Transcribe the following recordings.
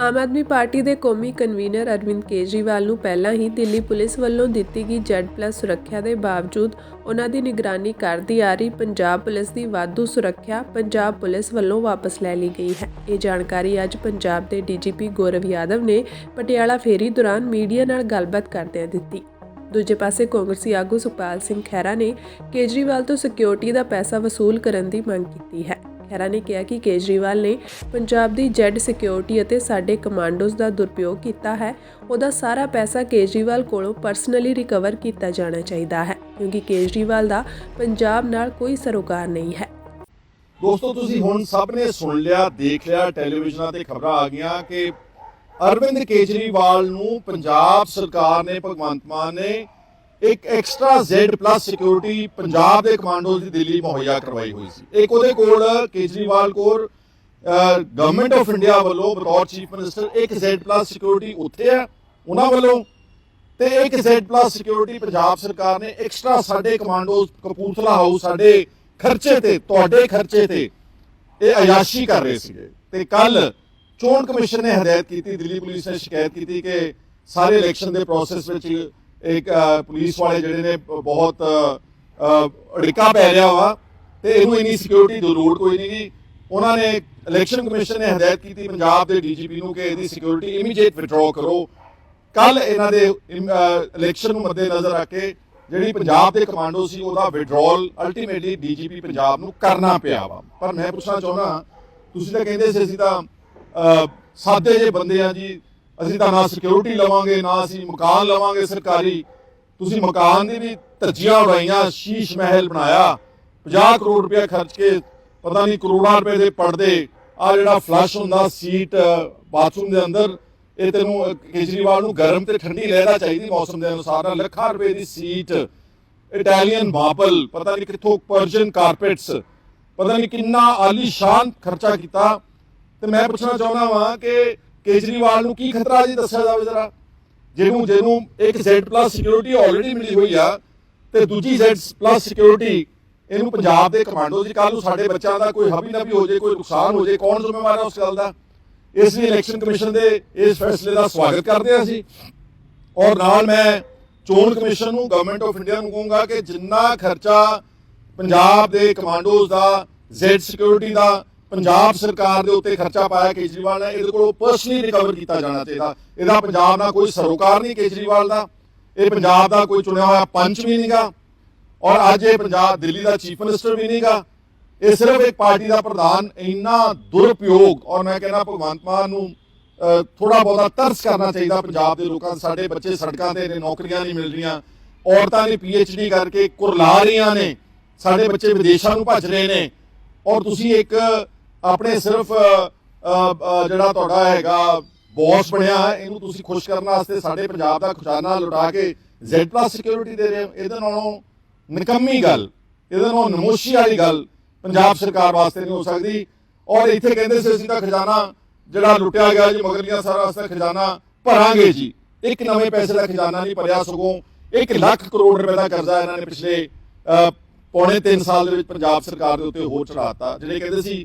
Aam Aadmi party ਦੇ ਕੌਮੀ convener Arvind Kejriwal ਨੂੰ ਪਹਿਲਾਂ ਹੀ ਦਿੱਲੀ ਪੁਲਿਸ ਵੱਲੋਂ ਦਿੱਤੀ ਗਈ Z+ ਸੁਰੱਖਿਆ ਦੇ ਬਾਵਜੂਦ ਉਹਨਾਂ ਦੀ ਨਿਗਰਾਨੀ ਕਰਦੀ ਆ ਰਹੀ ਪੰਜਾਬ ਪੁਲਿਸ ਦੀ ਵਾਧੂ ਸੁਰੱਖਿਆ ਪੰਜਾਬ ਪੁਲਿਸ ਵੱਲੋਂ ਵਾਪਸ ਲੈ ਲਈ ਗਈ ਹੈ। ਇਹ ਜਾਣਕਾਰੀ ਅੱਜ ਪੰਜਾਬ ਦੇ ਡੀਜੀਪੀ ਗੌਰਵ ਯਾਦਵ ਨੇ ਪਟਿਆਲਾ ਫੇਰੀ ਦੌਰਾਨ ਮੀਡੀਆ ਨਾਲ ਗੱਲਬਾਤ ਕਰਦਿਆਂ ਦਿੱਤੀ। ਦੂਜੇ ਪਾਸੇ ਕਾਂਗਰਸੀ ਆਗੂ ਸੁਖਪਾਲ ਸਿੰਘ ਖਹਿਰਾ ਨੇ ਕੇਜਰੀਵਾਲ ਤੋਂ ਸਿਕਿਉਰਿਟੀ ਦਾ ਪੈਸਾ ਵਸੂਲ ਕਰਨ ਦੀ ਮੰਗ ਕੀਤੀ ਹੈ। ਖਹਿਰਾ ਨੇ ਕਿਹਾ ਕਿ ਕੇਜਰੀਵਾਲ ਨੇ ਪੰਜਾਬ ਦੀ ਜੈਡ ਸਿਕਿਉਰਿਟੀ ਅਤੇ ਸਾਡੇ ਕਮਾਂਡੋਜ਼ ਦਾ ਦੁਰਪਯੋਗ ਕੀਤਾ ਹੈ। ਉਹਦਾ ਸਾਰਾ ਪੈਸਾ ਕੇਜਰੀਵਾਲ ਕੋਲੋਂ ਪਰਸਨਲੀ ਰਿਕਵਰ ਕੀਤਾ ਜਾਣਾ ਚਾਹੀਦਾ ਹੈ, ਕਿਉਂਕਿ ਕੇਜਰੀਵਾਲ ਦਾ ਪੰਜਾਬ ਨਾਲ ਕੋਈ ਸਰੋਕਾਰ ਨਹੀਂ ਹੈ। ਦੋਸਤੋ, ਤੁਸੀਂ ਹੁਣ ਸਭ ਨੇ ਸੁਣ ਲਿਆ, ਦੇਖ ਲਿਆ, ਟੈਲੀਵਿਜ਼ਨਾਂ ਤੇ ਖਬਰਾਂ ਆ ਗਈਆਂ ਕਿ ਅਰਵਿੰਦ ਕੇਜਰੀਵਾਲ ਨੂੰ ਪੰਜਾਬ ਸਰਕਾਰ ਨੇ, ਭਗਵੰਤ ਮਾਨ ਨੇ ਇੱਕ ਐਕਸਟਰਾ Z+ ਸਿਕਿਉਰਿਟੀ ਪੰਜਾਬ ਦੇ ਕਮਾਂਡੋਜ਼ ਦੀ ਦਿੱਲੀ ਮੁਹੱਈਆ ਕਰਵਾਈ ਹੋਈ ਸੀ। ਇੱਕ ਉਹਦੇ ਕੋਲ ਕੇਜਰੀਵਾਲ ਕੋਲ ਗਵਰਨਮੈਂਟ ਆਫ ਇੰਡੀਆ ਵੱਲੋਂ ਬਤੌਰ ਚੀਫ ਮਿਨਿਸਟਰ ਇੱਕ Z+ ਸਿਕਿਉਰਿਟੀ ਉੱਥੇ ਹੈ, ਉਹਨਾਂ ਵੱਲੋਂ। ਤੇ ਇੱਕ Z+ ਸਿਕਿਉਰਿਟੀ ਪੰਜਾਬ ਸਰਕਾਰ ਨੇ ਐਕਸਟਰਾ ਸਾਡੇ ਕਮਾਂਡੋਜ਼ ਕਪੂਰਥਲਾ ਹਾਊਸ ਸਾਡੇ ਖਰਚੇ ਤੇ, ਤੁਹਾਡੇ ਖਰਚੇ ਤੇ ਇਹ ਅਯਾਸ਼ੀ ਕਰ ਰਹੇ ਸੀਗੇ। ਤੇ ਕੱਲ ਚੋਣ ਕਮਿਸ਼ਨ ਨੇ ਹਦਾਇਤ ਕੀਤੀ, ਦਿੱਲੀ ਪੁਲਿਸ ਨੇ ਸ਼ਿਕਾਇਤ ਕੀਤੀ ਕਿ ਸਾਰੇ ਇਲੈਕਸ਼ਨ ਦੇ ਪ੍ਰੋਸੈਸ ਵਿੱਚ ਇੱਕ ਪੁਲਿਸ ਵਾਲੇ ਜਿਹੜੇ ਨੇ ਬਹੁਤ ਅੜਿੱਕਾ ਪੈ ਰਿਹਾ ਵਾ ਤੇ ਇਹਨੂੰ ਇਨੀ ਸਿਕਿਉਰਿਟੀ ਦੀ ਕੋਈ ਨਹੀਂ ਗੀ। ਉਹਨਾਂ ਨੇ ਇਲੈਕਸ਼ਨ ਕਮਿਸ਼ਨ ਨੇ ਹਦਾਇਤ ਕੀਤੀ ਪੰਜਾਬ ਦੇ ਡੀਜੀਪੀ ਨੂੰ ਕਿ ਇਹਦੀ ਸਿਕਿਉਰਿਟੀ ਇਮੀਡੀਏਟ ਵਿਡਰਾਅ ਕਰੋ। ਕੱਲ ਇਹਨਾਂ ਦੇ ਇਲੈਕਸ਼ਨ ਨੂੰ ਮੱਦੇ ਨਜ਼ਰ ਰੱਖ ਕੇ ਜਿਹੜੀ ਪੰਜਾਬ ਦੇ ਕਮਾਂਡੋ ਸੀ ਉਹਦਾ ਵਿਡਰਾਅਲ ਅਲਟੀਮੇਟਲੀ ਡੀਜੀਪੀ ਪੰਜਾਬ ਨੂੰ ਕਰਨਾ ਪਿਆ ਵਾ। ਪਰ ਮੈਂ ਪੁੱਛਣਾ ਚਾਹੁੰਦਾ ਤੁਸੀਂ ਤਾਂ ਕਹਿੰਦੇ ਸੀ ਅਸੀਂ ਤਾਂ ਅਹ, ਸਾਦੇ ਜੇ ਬੰਦੇ ਆ ਜੀ ਅਸੀਂ ਤਾਂ ਨਾ ਸਿਕਿਉਰਿਟੀ ਲਵਾਂਗੇ, ਨਾ ਅਸੀਂ ਮਕਾਨ ਲਵਾਂਗੇ ਸਰਕਾਰੀ। ਤੁਸੀਂ ਮਕਾਨ ਦੀ ਵੀ ਧੱਜੀਆਂ ਉਡਾਈਆਂ, ਸ਼ੀਸ਼ ਮਹਿਲ ਬਣਾਇਆ। 50 ਕਰੋੜ ਰੁਪਏ ਖਰਚ ਕੇ, ਪਤਾ ਨਹੀਂ ਕਰੋੜਾਂ ਰੁਪਏ ਦੇ ਪਰਦੇ ਆ ਜਿਹੜਾ ਫਲਸ਼ ਹੁੰਦਾ ਸੀਟ ਬਾਥਰੂਮ ਦੇ ਅੰਦਰ, ਇਹ ਤੈਨੂੰ ਕੇਜਰੀਵਾਲ ਨੂੰ ਗਰਮ ਤੇ ਠੰਡੀ ਲਹਿਰਾ ਚਾਹੀਦੀ ਮੌਸਮ ਦੇ ਅਨੁਸਾਰ ਲੱਖਾਂ ਰੁਪਏ ਦੀ ਸੀਟ ਇਟਾਲੀਅਨ ਮਾਰਬਲ ਪਤਾ ਨਹੀਂ ਕਿੱਥੋਂ ਪਰਸ਼ੀਅਨ ਕਾਰਪੈਟਸ ਪਤਾ ਨਹੀਂ ਕਿੰਨਾ ਆਲੀਸ਼ਾਨ ਖਰਚਾ ਕੀਤਾ। ਤੇ ਮੈਂ ਪੁੱਛਣਾ ਚਾਹੁੰਦਾ ਵਾਂ ਕਿ ਕੇਜਰੀਵਾਲ ਨੂੰ ਕੀ ਖਤਰਾ ਜੀ ਦੱਸਿਆ ਜਾਵੇ ਜਰਾ? ਜਿਹਨੂੰ ਜਿਹਨੂੰ ਇੱਕ Z+ ਸਿਕਿਉਰਿਟੀ ਆਲਰੇਡੀ ਮਿਲੀ ਹੋਈ ਆ ਤੇ ਦੂਜੀ Z+ ਸਿਕਿਉਰਿਟੀ ਇਹਨੂੰ ਪੰਜਾਬ ਦੇ ਕਮਾਂਡੋ ਜੀ ਕੱਲ ਨੂੰ ਸਾਡੇ ਬੱਚਿਆਂ ਦਾ ਕੋਈ ਹਬੀ ਨਾ ਵੀ ਹੋ ਜੇ, ਕੋਈ ਨੁਕਸਾਨ ਹੋ ਜੇ, ਕੌਣ ਜ਼ਿੰਮੇਵਾਰ ਹੈ ਉਸ ਗੱਲ ਦਾ? ਇਸ ਲਈ ਇਲੈਕਸ਼ਨ ਕਮਿਸ਼ਨ ਦੇ ਇਸ ਫੈਸਲੇ ਦਾ ਸਵਾਗਤ ਕਰਦੇ ਹਾਂ ਅਸੀਂ। ਔਰ ਨਾਲ ਮੈਂ ਚੋਣ ਕਮਿਸ਼ਨ ਨੂੰ ਗਵਰਨਮੈਂਟ ਆਫ ਇੰਡੀਆ ਨੂੰ ਕਹੂੰਗਾ ਕਿ ਜਿੰਨਾ ਖਰਚਾ ਪੰਜਾਬ ਦੇ ਕਮਾਂਡੋਜ਼ ਦਾ ਜ਼ੈਡ ਸਿਕਿਉਰਿਟੀ ਦਾ ਪੰਜਾਬ ਸਰਕਾਰ ਦੇ ਉੱਤੇ ਖਰਚਾ ਪਾਇਆ ਕੇਜਰੀਵਾਲ ਨੇ, ਇਹਦੇ ਕੋਲੋਂ ਪਰਸਨਲੀ ਰਿਕਵਰ ਕੀਤਾ ਜਾਣਾ ਚਾਹੀਦਾ। ਇਹਦਾ ਪੰਜਾਬ ਦਾ ਕੋਈ ਸਰੋਕਾਰ ਨਹੀਂ ਕੇਜਰੀਵਾਲ ਦਾ। ਇਹ ਪੰਜਾਬ ਦਾ ਕੋਈ ਚੁਣਿਆ ਹੋਇਆ ਪੰਚ ਵੀ ਨਹੀਂਗਾ ਔਰ ਅੱਜ ਇਹ ਪੰਜਾਬ ਦਿੱਲੀ ਦਾ ਚੀਫ ਮਿਨਿਸਟਰ ਵੀ ਨਹੀਂਗਾ ਇਹ ਸਿਰਫ ਇੱਕ ਪਾਰਟੀ ਦਾ ਪ੍ਰਧਾਨ, ਇੰਨਾ ਦੁਰਪਯੋਗ ਔਰ ਮੈਂ ਕਹਿੰਦਾ ਭਗਵੰਤ ਮਾਨ ਨੂੰ ਥੋੜਾ ਬਹੁਤਾ ਤਰਸ ਕਰਨਾ ਚਾਹੀਦਾ ਪੰਜਾਬ ਦੇ ਲੋਕਾਂ ਸਾਡੇ ਬੱਚੇ ਸੜਕਾਂ ਤੇ ਨੇ, ਨੌਕਰੀਆਂ ਨਹੀਂ ਮਿਲ ਰਹੀਆਂ। ਔਰਤਾਂ ਨੇ ਡੀ ਕਰਕੇ ਕੁਰਲਾ ਰਹੀਆਂ ਨੇ। ਸਾਡੇ ਬੱਚੇ ਵਿਦੇਸ਼ਾਂ ਨੂੰ ਭੱਜ ਰਹੇ ਨੇ। ਔਰ ਤੁਸੀਂ ਇੱਕ ਆਪਣੇ ਸਿਰਫ ਜਿਹੜਾ ਤੁਹਾਡਾ ਹੈਗਾ ਬੌਸ ਬਣਿਆ ਹੈ, ਇਹਨੂੰ ਤੁਸੀਂ ਖੁਸ਼ ਕਰਨ ਵਾਸਤੇ ਸਾਡੇ ਪੰਜਾਬ ਦਾ ਖਜ਼ਾਨਾ ਲੁਟਾ ਕੇ Z+ ਸਿਕਿਉਰਿਟੀ ਦੇ ਰਹੇ ਹੋ। ਇਹਦੇ ਨਾਲੋਂ ਨਿਕੰਮੀ ਗੱਲ ਇਹਦੇ ਨਾਲੋਂ ਨਮੋਸ਼ੀ ਵਾਲੀ ਗੱਲ ਪੰਜਾਬ ਸਰਕਾਰ ਵਾਸਤੇ ਨਹੀਂ ਹੋ ਸਕਦੀ। ਔਰ ਇੱਥੇ ਕਹਿੰਦੇ ਸੀ ਅਸੀਂ ਤਾਂ ਖਜ਼ਾਨਾ ਜਿਹੜਾ ਲੁੱਟਿਆ ਗਿਆ ਜੀ ਮਗਰਲੀਆਂ ਸਾਰਾ ਵਾਸਤੇ ਖਜ਼ਾਨਾ ਭਰਾਂਗੇ ਜੀ। ਇੱਕ ਨਵੇਂ ਪੈਸੇ ਦਾ ਖਜ਼ਾਨਾ ਨਹੀਂ ਭਰਿਆ ਸਗੋਂ 1 ਲੱਖ ਕਰੋੜ ਰੁਪਏ ਦਾ ਕਰਜ਼ਾ ਇਹਨਾਂ ਨੇ ਪਿਛਲੇ ਅ, ਪੌਣੇ 3 ਸਾਲ ਦੇ ਵਿੱਚ ਪੰਜਾਬ ਸਰਕਾਰ ਦੇ ਉੱਤੇ ਹੋਰ ਚੜਾਤਾ ਜਿਹੜੇ ਕਹਿੰਦੇ ਸੀ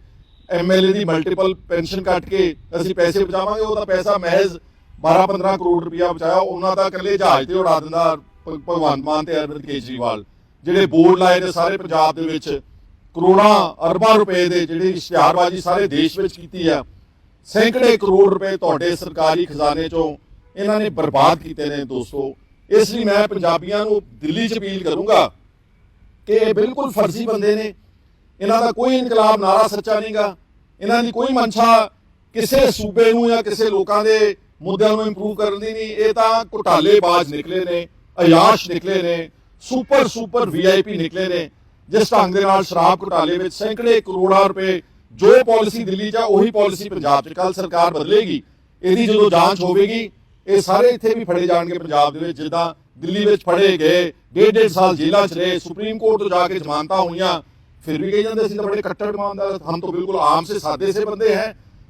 ਐਮਐਲਏ ਦੀ ਮਲਟੀਪਲ ਪੈਨਸ਼ਨ ਕੱਟ ਕੇ ਅਸੀਂ ਪੈਸੇ ਬਚਾਵਾਂਗੇ, ਉਹਦਾ ਪੈਸਾ ਮਹਿਜ਼ 12-15 ਕਰੋੜ ਰੁਪਇਆ ਬਚਾਇਆ, ਉਹਨਾਂ ਦਾ ਇਕੱਲੇ ਜਹਾਜ਼ ਤੇ ਉਡਾ ਦਿੰਦਾ ਭਗਵੰਤ ਮਾਨ ਤੇ ਅਰਵਿੰਦ ਕੇਜਰੀਵਾਲ, ਜਿਹੜੇ ਬੋਰਡ ਲਾਏ ਨੇ ਸਾਰੇ ਪੰਜਾਬ ਦੇ ਵਿੱਚ, ਕਰੋੜਾਂ ਅਰਬਾਂ ਰੁਪਏ ਦੇ ਜਿਹੜੀ ਇਸ਼ਤਿਹਾਰਬਾਜ਼ੀ ਸਾਰੇ ਦੇਸ਼ ਵਿੱਚ ਕੀਤੀ ਆ, ਸੈਂਕੜੇ ਕਰੋੜ ਰੁਪਏ ਤੁਹਾਡੇ ਸਰਕਾਰੀ ਖਜ਼ਾਨੇ ਚੋਂ ਇਹਨਾਂ ਨੇ ਬਰਬਾਦ ਕੀਤੇ ਨੇ ਦੋਸਤੋ, ਇਸ ਲਈ ਮੈਂ ਪੰਜਾਬੀਆਂ ਨੂੰ ਦਿੱਲੀ 'ਚ ਅਪੀਲ ਕਰੂੰਗਾ ਕਿ ਇਹ ਬਿਲਕੁਲ ਫਰਜ਼ੀ ਬੰਦੇ ਨੇ ਇਹਨਾਂ ਦਾ ਕੋਈ ਇਨਕਲਾਬ ਨਾਰਾ ਸੱਚਾ ਨਹੀਂਗਾ। ਇਹਨਾਂ ਦੀ ਕੋਈ ਮਨਸ਼ਾ ਕਿਸੇ ਸੂਬੇ ਨੂੰ ਜਾਂ ਕਿਸੇ ਲੋਕਾਂ ਦੇ ਮੁੱਦਿਆਂ ਨੂੰ ਇੰਪਰੂਵ ਕਰਨ ਦੀ ਨਹੀਂ। ਇਹ ਤਾਂ ਘੁਟਾਲੇਬਾਜ਼ ਨਿਕਲੇ ਨੇ, ਅਯਾਸ਼ ਨਿਕਲੇ ਨੇ ਸੁਪਰ ਸੁਪਰ ਵੀਆਈਪੀ ਨਿਕਲੇ ਨੇ, ਜਿਸ ਢੰਗ ਦੇ ਨਾਲ ਸ਼ਰਾਬ ਘੁਟਾਲੇ ਵਿੱਚ ਸੈਂਕੜੇ ਕਰੋੜਾਂ ਰੁਪਏ ਜੋ ਪਾਲਿਸੀ ਦਿੱਲੀ 'ਚ ਆ ਉਹੀ ਪਾਲਿਸੀ ਪੰਜਾਬ 'ਚ ਕੱਲ ਸਰਕਾਰ ਬਦਲੇਗੀ, ਇਹਦੀ ਜਦੋਂ ਜਾਂਚ ਹੋਵੇਗੀ, ਇਹ ਸਾਰੇ ਇੱਥੇ ਵੀ ਫੜੇ ਜਾਣਗੇ ਪੰਜਾਬ ਦੇ ਵਿੱਚ। ਜਿੱਦਾਂ ਦਿੱਲੀ ਵਿੱਚ ਫੜੇ ਗਏ ਡੇਢ ਡੇਢ ਸਾਲ ਜੇਲ੍ਹਾਂ 'ਚ ਰਹੇ, ਸੁਪਰੀਮ ਕੋਰਟ ਤੋਂ ਜਾ ਕੇ ਜ਼ਮਾਨਤਾਂ ਹੋਈਆਂ ਫਿਰ ਵੀ ਕਹੀ ਜਾਂਦੇ, ਅਸੀਂ ਤਾਂ ਬੜੇ ਕੱਟੜ ਇਮਾਨਦਾਰ ਹਮ ਤਾਂ ਬਿਲਕੁਲ ਆਮ ਸੇ ਸਾਦੇ ਸੇ ਬੰਦੇ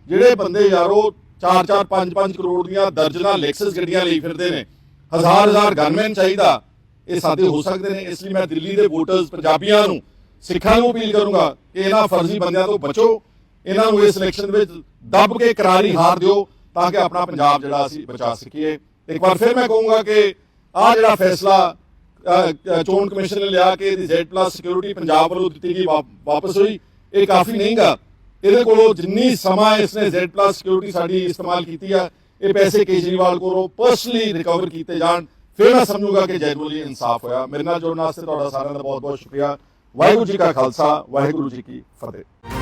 ਜਿਹੜੇ ਬੰਦੇ ਯਾਰੋ 4-4 5-5 ਕਰੋੜ ਦੀਆਂ ਦਰਜਨਾਂ ਲੈਕਸਸ ਗੱਡੀਆਂ ਲਈ ਫਿਰਦੇ ਨੇ, ਹਜ਼ਾਰ ਹਜ਼ਾਰ ਗਨਮੈਨ ਚਾਹੀਦਾ, ਇਹ ਸਾਦੇ ਹੋ ਸਕਦੇ ਨੇ। ਇਸ ਲਈ ਮੈਂ ਦਿੱਲੀ ਦੇ ਵੋਟਰਸ, ਪੰਜਾਬੀਆਂ ਨੂੰ, ਸਿੱਖਾਂ ਨੂੰ ਅਪੀਲ ਕਰੂੰਗਾ ਕਿ ਇਹਨਾਂ ਫਰਜ਼ੀ ਬੰਦਿਆਂ ਤੋਂ ਬਚੋ, ਇਹਨਾਂ ਨੂੰ ਇਸ ਇਲੈਕਸ਼ਨ ਵਿੱਚ ਦੱਬ ਕੇ ਕਰਾਰੀ ਹਾਰ ਦਿਓ, ਤਾਂ ਕਿ ਆਪਣਾ ਪੰਜਾਬ ਜਿਹੜਾ ਅਸੀਂ ਬਚਾ ਸਕੀਏ। ਇੱਕ ਵਾਰ ਫਿਰ ਮੈਂ ਕਹੂੰਗਾ ਕਿ ਆਹ ਜਿਹੜਾ ਫੈਸਲਾ ਚੋਣ ਕਮਿਸ਼ਨ ਨੇ ਲਿਆ ਕਿ ਇਹਦੀ Z+ ਸਿਕਿਉਰਿਟੀ ਪੰਜਾਬ ਵੱਲੋਂ ਦਿੱਤੀ ਗਈ ਵਾ- ਵਾਪਸ ਹੋਈ। ਇਹ ਕਾਫੀ ਨਹੀਂਗਾ ਇਹਦੇ ਕੋਲੋਂ ਜਿੰਨੀ ਸਮਾਂ ਇਸਨੇ Z+ ਸਿਕਿਉਰਿਟੀ ਸਾਡੀ ਇਸਤੇਮਾਲ ਕੀਤੀ ਆ, ਇਹ ਪੈਸੇ ਕੇਜਰੀਵਾਲ ਕੋਲੋਂ ਪਰਸਨਲੀ ਰਿਕਵਰ ਕੀਤੇ ਜਾਣ। ਫਿਰ ਮੈਂ ਸਮਝੂਗਾ ਕਿ ਜੈਨੂਅਲੀ ਇਨਸਾਫ ਹੋਇਆ। ਮੇਰੇ ਨਾਲ ਜੁੜਨ ਵਾਸਤੇ ਤੁਹਾਡਾ ਸਾਰਿਆਂ ਦਾ ਬਹੁਤ ਬਹੁਤ ਸ਼ੁਕਰੀਆ। ਵਾਹਿਗੁਰੂ ਜੀ ਕਾ ਖਾਲਸਾ, ਵਾਹਿਗੁਰੂ ਜੀ ਕੀ ਫਤਿਹ।